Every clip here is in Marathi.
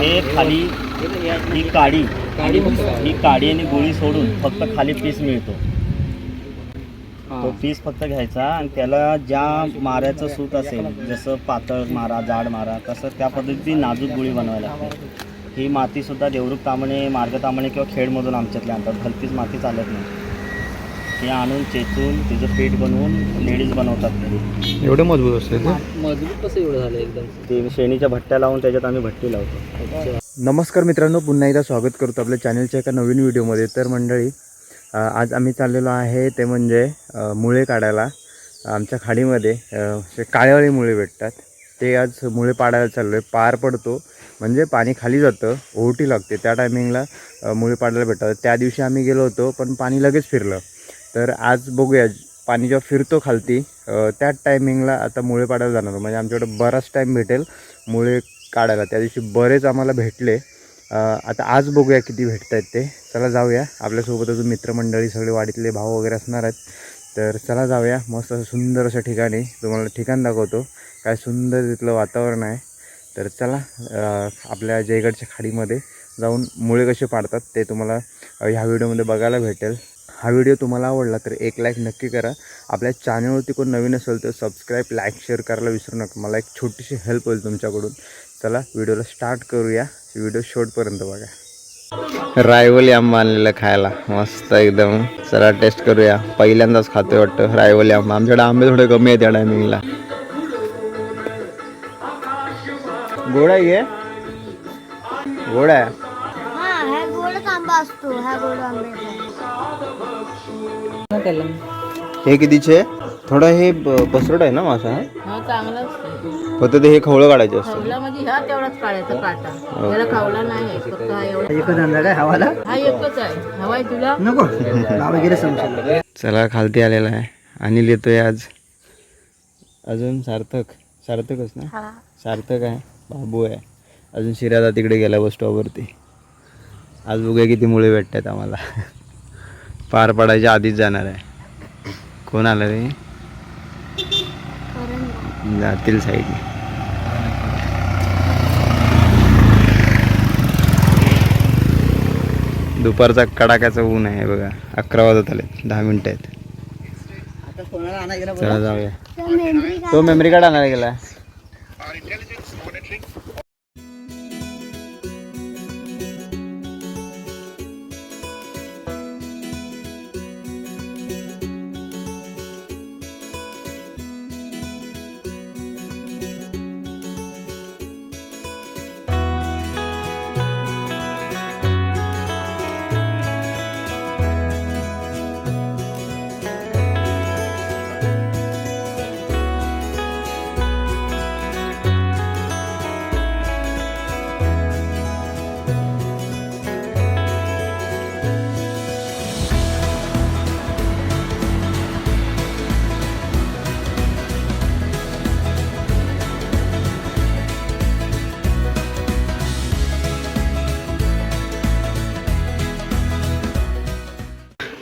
हे खाली ही काडी ही काडी आणि गोळी सोडून फक्त खाली पीस मिळतो. तो पीस फक्त घ्यायचा आणि त्याला ज्या माऱ्याचं सूत असेल जसं पातळ मारा जाड मारा तसं त्या पद्धतीची नाजूक गोळी बनवायला लागते. ही मातीसुद्धा देवरुख तांबणे मार्ग तांबणे किंवा खेडमधून आमच्यातले आणतात. भलतीच माती चालत नाही. ती आणून चेचून तिचं पीठ बनवून लेडीज बनवतात घरी. एवढं मजबूत असते ते? मजबूत कसं एवढं झालं एकदम? ते शेणीच्या भट्ट्या लावून त्याच्यात आम्ही भट्टी लावतो. नमस्कार मित्रांनो पुन्हा एकदा स्वागत करतो आपल्या चॅनलच्या एका नवीन व्हिडिओमध्ये तर मंडळी अ, आज आम्ही चाललेलो आहे ते म्हणजे अ, मुळे काढायला. आमच्या खाडीमध्ये अ, असे काळेवाळी मुळे भेटतात. ते आज मुळे पाडायला चाललो आहे पार पडतो. म्हणजे पाणी खाली जातं ओहोटी लागते. त्या टायमिंगला मुळे पाडायला भेटतात. त्या दिवशी आम्ही गेलो होतो पण पाणी लगेच फिरलं. तर आज बघूया पाणी जेव्हा फिरतो खालती त्याच टायमिंगला आता मुळे पाडायला जाणार म्हणजे आमच्याकडे बराच टाईम भेटेल मुळे काढायला. त्या दिवशी बरेच आम्हाला भेटले. आता आज बघूया किती भेटत आहेत ते. चला जाऊया. आपल्यासोबत अजून मित्रमंडळी सगळे वाडीतले भाऊ वगैरे असणार आहेत. तर चला जाऊया. मस्त असं सुंदर असं ठिकाणी. तुम्हाला ठिकाण दाखवतो. काय सुंदर तिथलं वातावरण आहे. तर चला आपल्या जयगडच्या खाडीमध्ये जाऊन मुळे कसे पाडतात ते तुम्हाला ह्या व्हिडिओमध्ये बघायला भेटेल. हा व्हिडिओ तुम्हाला आवडला तर एक लाईक नक्की करा. आपल्या चॅनलवरती कोण नवीन असेल तर सबस्क्राईब लाईक शेअर करायला विसरू नका. मला एक छोटीशी हेल्प होईल तुमच्याकडून. चला व्हिडिओला स्टार्ट करूया. व्हिडिओ शेवटपर्यंत बघा. रायवली आंबा आणलेला खायला. मस्त एकदम. चला टेस्ट करूया. पहिल्यांदाच खातोय वाटतं रायवली आंबा आमच्याकडे आंबे थोडे कमी आहेत या टायमिंगला गोड आहे घे गोड आहे. असतो ह्या गोड आंब्याचा हे कितीचे थोडं हे बसरट आहे ना मासा? हा? हा चांगला फक्त ते हे खवळं काढायचे असतं. खावला म्हणजे ह्या तेवढाच काढायचा काटा. त्याला खावला नाही फक्त हा एवढा. एकच अंदाज आहे हवाला? हा एकच आहे. हवाय तुला? नको. नाव वगैरे चला खालती आलेला आहे. अनिल येतोय आज. अजून सार्थक. सार्थकच ना? सार्थक आहे. बाबू आहे. अजून शिरादा तिकडे गेला बस स्टॉपवरती आज बघूया किती मुळे भेटतात आम्हाला. पार पडायच्या आधीच जाणार आहे. कोण आलं रे? जातील साईडने दुपारचा कडाक्याचं ऊन आहे बघा. अकरा वाजत आले दहा मिनिटं आहेत. चला जाऊया. तो मेमरी कार्ड आणायला गेला.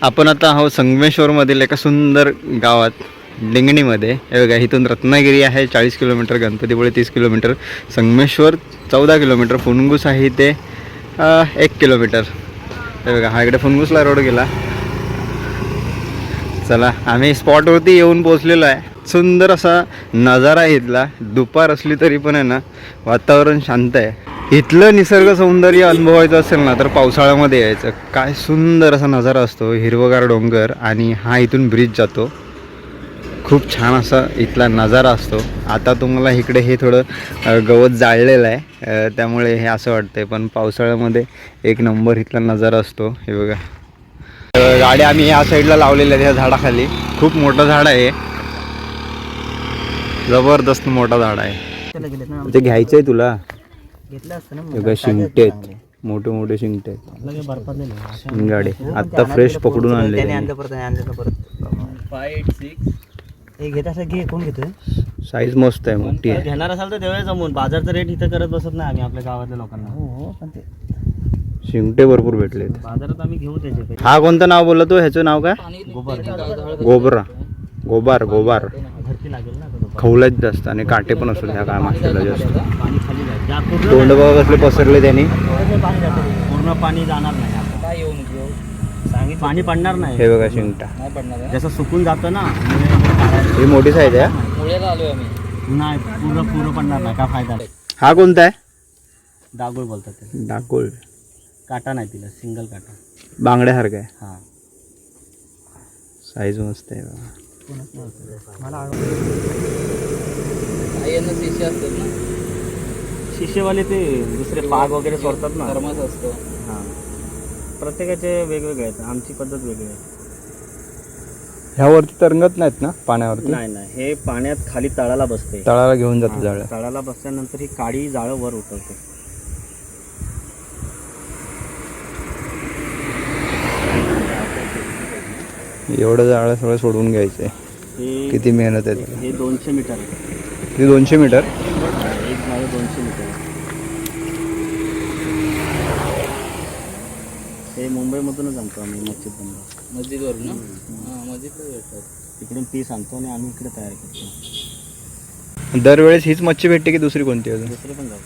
आपण आता आहोत संगमेश्वरमधील एका सुंदर गावात लिंगणीमध्ये. हे बघा इथून रत्नागिरी आहे चाळीस किलोमीटर गणपतीपुळे तीस किलोमीटर संगमेश्वर चौदा किलोमीटर फुनगूस आहे इथे एक किलोमीटर. हे बघा हा इकडे फुनगुसला रोड गेला. चला आम्ही स्पॉटवरती येऊन पोचलेलो आहे. सुंदर असा नजारा आहे इथला. दुपार असली तरी पण आहे ना वातावरण शांत आहे. इथलं निसर्ग सौंदर्य अनुभवायचं असेल ना तर पावसाळ्यामध्ये यायचं. काय सुंदर असा नजारा असतो हिरवगार डोंगर आणि हा इथून ब्रिज जातो. खूप छान असा इथला नजारा असतो. आता तुम्हाला इकडे हे थोडं गवत जाळलेलं आहे. त्यामुळे हे असं वाटतंय पण पावसाळ्यामध्ये एक नंबर इथला नजारा असतो. हे बघा. गाड्या आम्ही या साईडला लावलेल्या आहेत ह्या झाडाखाली. खूप मोठं झाड आहे. जबरदस्त मोठा झाड आहे. ते घ्यायचं आहे तुला? घेतलं असतं ना बघा शिंगटे आहेत. मोठे मोठे शिंगटे आहेत. शिंगाडे. आत्ता फ्रेश पकडून आणले त्याने त्यांनी. आणलं परत आणि आणलं तर परत. फाय एट सिक्स हे घेत असं घे कोण घेतोय? साईज मस्त आहे मोठी आहे. घेणार असाल तर देऊया जमून. बाजारचा रेट इथं करत बसत नाही आम्ही आपल्या गावातल्या लोकांना. हो हो पण ते शिंगटे भरपूर भेटलेत बाजारात आम्ही घेऊ त्याचे पैसे. हा कोणतं नाव बोलला तो? ह्याचं नाव काय? गोबरा. गोबार. गोबार धरती लागेल ना आता तो. खवलत जास्त आणि काटे पण असतो ह्या काय मागच्याला जास्त पाणी खाली त्या तोंड बघा कसले पसरले त्यांनी. पूर्ण पाणी जाणार नाही आता. काय येऊन उपयोग सांगितलं पाणी पडणार नाही. हे बघा शिंगटा. नाही पडणार आहे? जसं सुकून जातं ना हे ही मोठी साईज आहे आलोय आम्ही. नाही पूर्ण पूर्ण पडणार नाही. का फायदा. हा कोणता आहे? दागोळ बोलतात ते. डाकोळ काटा नाही तिला सिंगल काटा. बांगड्यासारखं आहे. हां. साईज मस्त आहे बघा. काही यांना शिशी असतात ना शिष्यवाले ते दुसरे पाग वगैरे सोडतात ना. धर्माच असतो. हां. प्रत्येकाचे वेगवेगळे आहेत. आमची पद्धत वेगळी आहे. ह्यावरती तरंगत नाहीत ना पाण्यावरती? नाही नाही. हे पाण्यात खाली तळाला बसते. तळाला घेऊन जातो हां, जाळं तळाला बसल्यानंतर ही काळी जाळं वर उठवते. एवढं जाळं सगळं सोडून घ्यायचं आहे हे किती मेहनत आहे त्याला हे दोनशे मीटर आहे. किती दोनशे मीटर एक जाळं दोनशे मीटर आहे. हे मुंबईमधूनच आणतो आम्ही मच्छी बंद. मस्जिदवर ना हां मस्जिदला भेटतात. तिकडून पीस आणतो आणि आम्ही इकडे तयार करतो. दरवेळेस हीच मच्छी भेटते की दुसरी कोणती अजून? दुसरे पण जाऊ.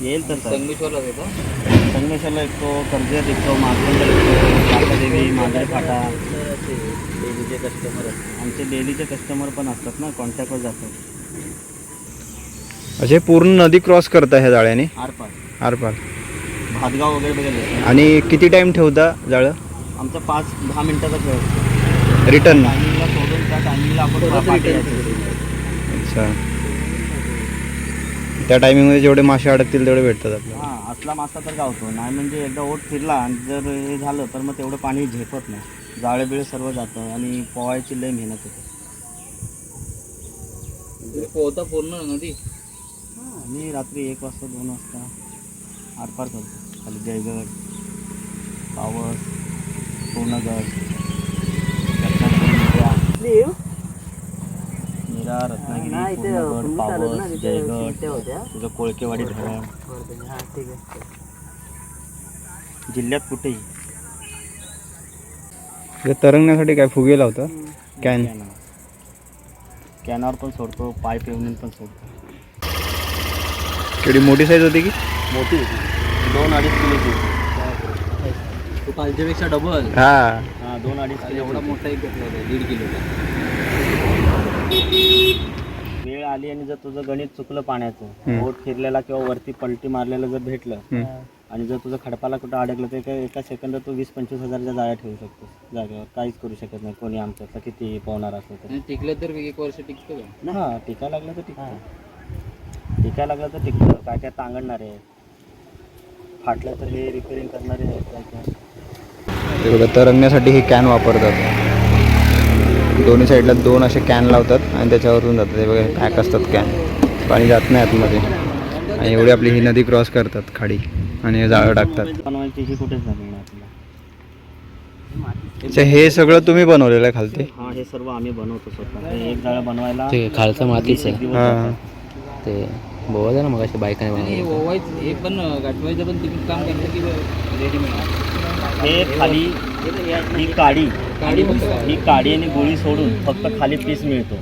येईल तर सर संगमेश्वरला येतो संगमेश्वरला विकतो कर्जत विकतो मालवणला विकतो काकादेवी मांजरे फाटा डेलीचे कस्टमर आमचे डेलीचे कस्टमर पण असतात ना कॉन्टॅक्टवर जातात. असे पूर्ण नदी क्रॉस करता ह्या जाळ्याने? आरपार. आरपार. भातगाव वगैरे बघायला आणि किती टाइम ठेवता जाळं? आमचा पाच दहा मिनिटाचा खेळ असतो. रिटर्न टायमिंगला सोडून त्या टायमिंगला आपण यायचं. अच्छा. त्या टायमिंगमध्ये जेवढे मासे अडकतील तेवढे भेटतात आपल्याला. हा असला मासा तर गावतो. नाही म्हणजे एकदा ओट फिरला आणि जर हे झालं तर मग तेवढं पाणी झेपत नाही. जाळे बिळे सर्व जातं आणि पोहायची लय मेहनत होते. पोहता पूर्ण नदी? मी रात्री एक वाजता दोन वाजता आरपार करतो. खाली जयगड पावस पूर्णगड रत्नागिरी मीरा. रत्नागिरी पूर्णगड पावस जयगड तुझं कोळकेवाडी धरण. जिल्ह्यात कुठेही हे तरंगण्यासाठी काय फुगे लावता कॅन. कॅनवर कॅनवर पण सोडतो पाईप येऊन पण सोडतो. केवढी मोठी साईज होती की? मोठी होती. दोन अडीच किलोची. तू कालच्यापेक्षा डबल हा. हा दोन अडीच किलो एवढा मोठा एक घेतला होता दीड किलोचा वेळ आली आणि जर तुझं गणित चुकलं पाण्याचं. बोट फिरलेला किंवा वरती पलटी मारलेलं जर भेटलं. आणि जर तुझं खडपाला कुठं अडकलं तर एका एका सेकंदात तू वीस पंचवीस हजारच्या जाळ्या ठेवू शकतोस. जागेवर काहीच करू शकत नाही कोणी आमच्यातलं किती पोहणार असलं तर. टिकलं तर एक वर्ष टिकतं का? हा टिकायला लागलं तर टिकतं. टिकायला लागलं तर टिकतं. काय काय तांगडणार आहे फाटलं तर हे रिपेअरिंग करणारे आहेत काय काय? ते बघा तरंगण्यासाठी हे कॅन वापरतात. दोन्ही साईडला दोन असे कॅन लावतात आणि त्याच्यावरून जातात. हे बघा पॅक असतात कॅन पाणी जात नाही आतमध्ये. आणि एवढी आपली ही नदी क्रॉस करतात खाडी आणि हे जाळं टाकतात. बनवायची ही कुठेच अच्छा हे सगळं तुम्ही बनवलेलं आहे खालते? हा हे सर्व आम्ही बनवतो स्वतः. एक जाळं बनवायला ते खालचं मातीच. हा जातात. ते बोवा ना मग अशा बायकाने हे पण गाठवायचं पण तुम्ही काम करता की रेडीमेड हे खाली ही काडी काडी? ही काडी आणि गोळी सोडून फक्त खाली पीस मिळतो.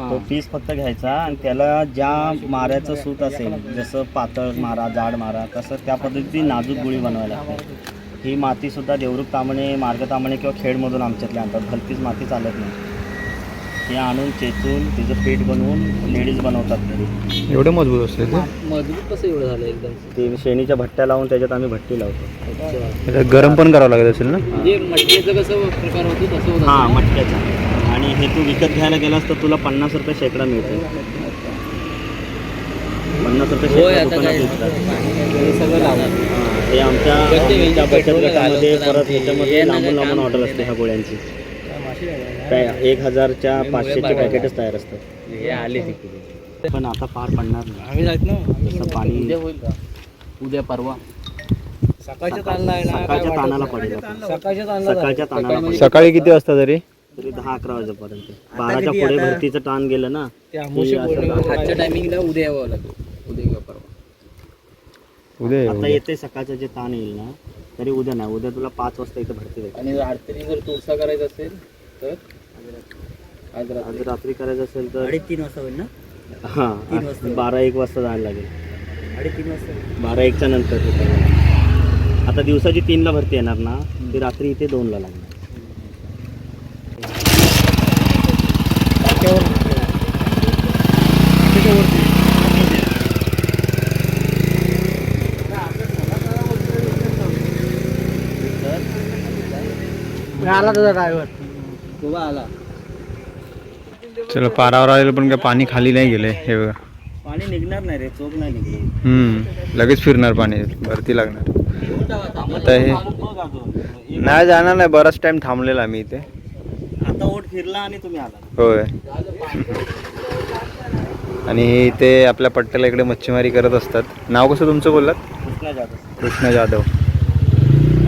तो पीस फक्त घ्यायचा आणि त्याला ज्या माऱ्याचं सूत असेल जसं पातळ मारा जाड मारा तसं त्या पद्धतीची नाजूक गोळी बनवायला लागते. ही मातीसुद्धा देवरुख तांबणे मार्ग तांबणे किंवा खेडमधून आमच्यातले आणतात भलतीच माती चालत नाही. हे आणून चेचून तिचं पीठ बनवून लेडीज बनवतात घरी. एवढं मजबूत असते ते? मजबूत कसं एवढं झालं एकदम? ते शेणीच्या भट्ट्या लावून त्याच्यात आम्ही भट्टी लावतो. गरम पण करावं लागत असेल ना? म्हणजे मटक्याचं कसं प्रकार होतो तसं होतं हां मटक्याचा. आणि हे तू विकत घ्यायला गेलास तर तुला पन्नास रुपये शेकडा मिळतो पन्नास रुपये होय शेकडा आता काय दुकानात विकतात हे सगळं लावणार. हां, हे आमच्या आमच्या बचत गटामध्ये परत ह्याच्यामध्ये लांबून लांबून ऑर्डर असते ह्या गोळ्यांची. काय एक हजारच्या पाचशेचे पॅकेटच तयार असतात. हे आले तिकडे पण आता पार पडणार नाही. आम्ही जात ना? जसं पाणी उद्या होईल का? उद्या परवा. सकाळच्या ताणला आहे सकाळच्या तानाला पडेल आता. सकाळच्या ताणला सकाळच्या तानाला पडेल. सकाळी किती वाजता तरी? तरी दहा अकरा वाजेपर्यंत. बाराच्या पुढे भरतीचं ताण गेलं ना की असं आजच्या टायमिंगला उद्या यावं लागेल. उद्या किंवा परवा. उद्या येऊ आता. येते सकाळचं जे ताण येईल ना तरी उद्या नाही. उद्या तुला पाच वाजता इथं भरती भेटेल आणि रात्री जर तुळसा करायचा असेल तर? आज रात्री. आज रात्री करायचं असेल तर तीन वाजता होईल ना? हां बारा एक वाजता जायला लागेल. बारा एकच्या नंतर. आता दिवसाची तीनला भरती येणार ना ती रात्री इथे दोनला लागणार. आला तुझा ड्रायव्हर तुला आला. चलो पारावर आलेलं पण काय पाणी खाली नाही गेले हे बघा. पाणी निघणार नाही रे चोप नाही निघणार. हम्म लगेच फिरणार पाणी भरती लागणार. आता हे. नाही जाणार नाही बराच टाइम थांबलेला आम्ही इथे. आता ओट फिरला आणि तुम्ही आला. होय. आणि हे इथे आपल्या पट्ट्याला इकडे मच्छीमारी करत असतात. नाव कसं तुमचं बोललात? कृष्णा जाधव. कृष्ण जाधव.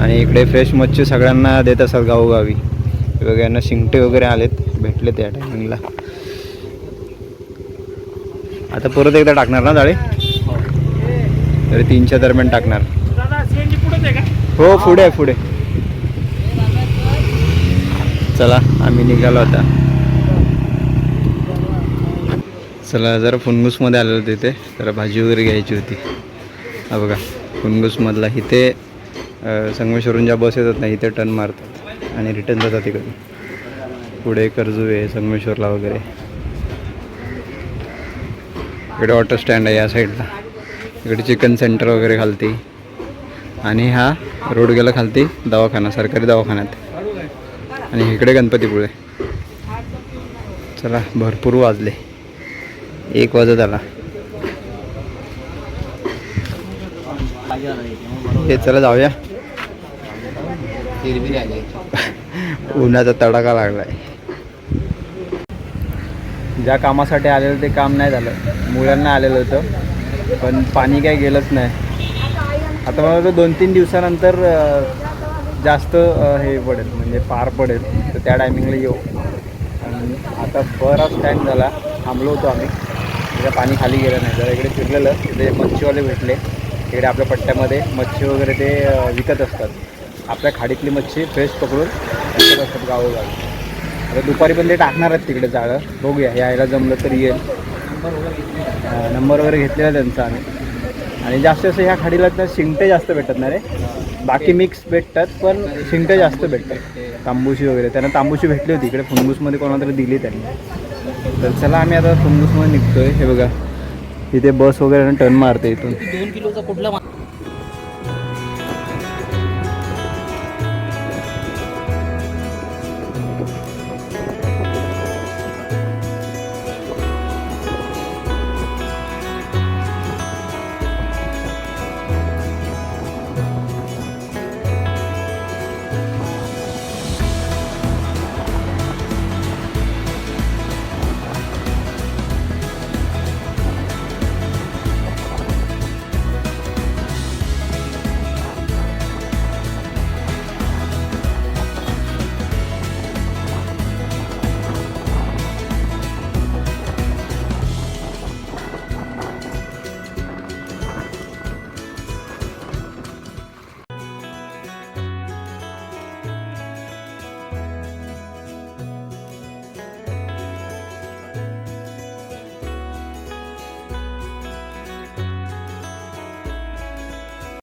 आणि इकडे फ्रेश मच्छी सगळ्यांना देत असतात गावोगावी. बघा यांना शिंगटे वगैरे आलेत. भेटले त्या टायमिंगला आता परत एकदा टाकणार ना जाळे? तरी तीनच्या दरम्यान टाकणार. हो पुढे आहे पुढे चला आम्ही निघालो आता. चला जरा फुनगुसमध्ये आलेलो तिथे जरा भाजी वगैरे घ्यायची होती. हा बघा फुनगुसमधला. इथे संगमेश्वरून ज्या बस येतात ना इथे टर्न मारतात आणि रिटर्न जातात तिकडे पुढे कर्जुवे संगमेश्वरला वगैरे. इकडे ऑटो स्टँड आहे या साईडला इकडे चिकन सेंटर वगैरे खालती. आणि हा रोड गेला खालती दवाखाना सरकारी दवाखान्यात. आणि इकडे गणपतीपुळे. चला भरपूर वाजले. एक वाजत आला. हे चला जाऊया. उन्हाचा तडाखा लागलाय. ज्या कामासाठी आलेलं ते काम नाही झालं. मुलांना आलेलं होतं. पण पाणी काही गेलंच नाही. आता मला दोन तीन दिवसानंतर जास्त हे पडेल. म्हणजे पार पडेल. तर त्या टायमिंगला येऊ. आणि आता बराच टाईम झाला. थांबलो होतो आम्ही. तिथे पाणी खाली गेलं नाही. जरा इकडे फिरलेलं. तिथे मच्छीवाले भेटले. इकडे आपल्या पट्ट्यामध्ये मच्छी वगैरे ते विकत असतात. आपल्या खाडीतली मच्छी फ्रेश पकडून विकत असतात गावोगावी. आता दुपारी पण ते टाकणार आहेत तिकडे जाळं बघूया यायला जमलं तर येईल. नंबर वगैरे घेतलेला त्यांचा आम्ही. आणि जास्त असं ह्या खाडीला तर शिंगटे जास्त भेटत ना रे? बाकी मिक्स भेटतात पण शिंगटे जास्त भेटतात. तांबूशी वगैरे. त्यांना तांबूशी भेटली होती इकडे. फुंगूसमध्ये कोणाला तरी दिली त्यांनी. तर चला आम्ही आता फुंगूसमध्ये निघतोय. हे बघा. इथे बस वगैरे टर्न मारते इथून. दोन किलोचा कुठला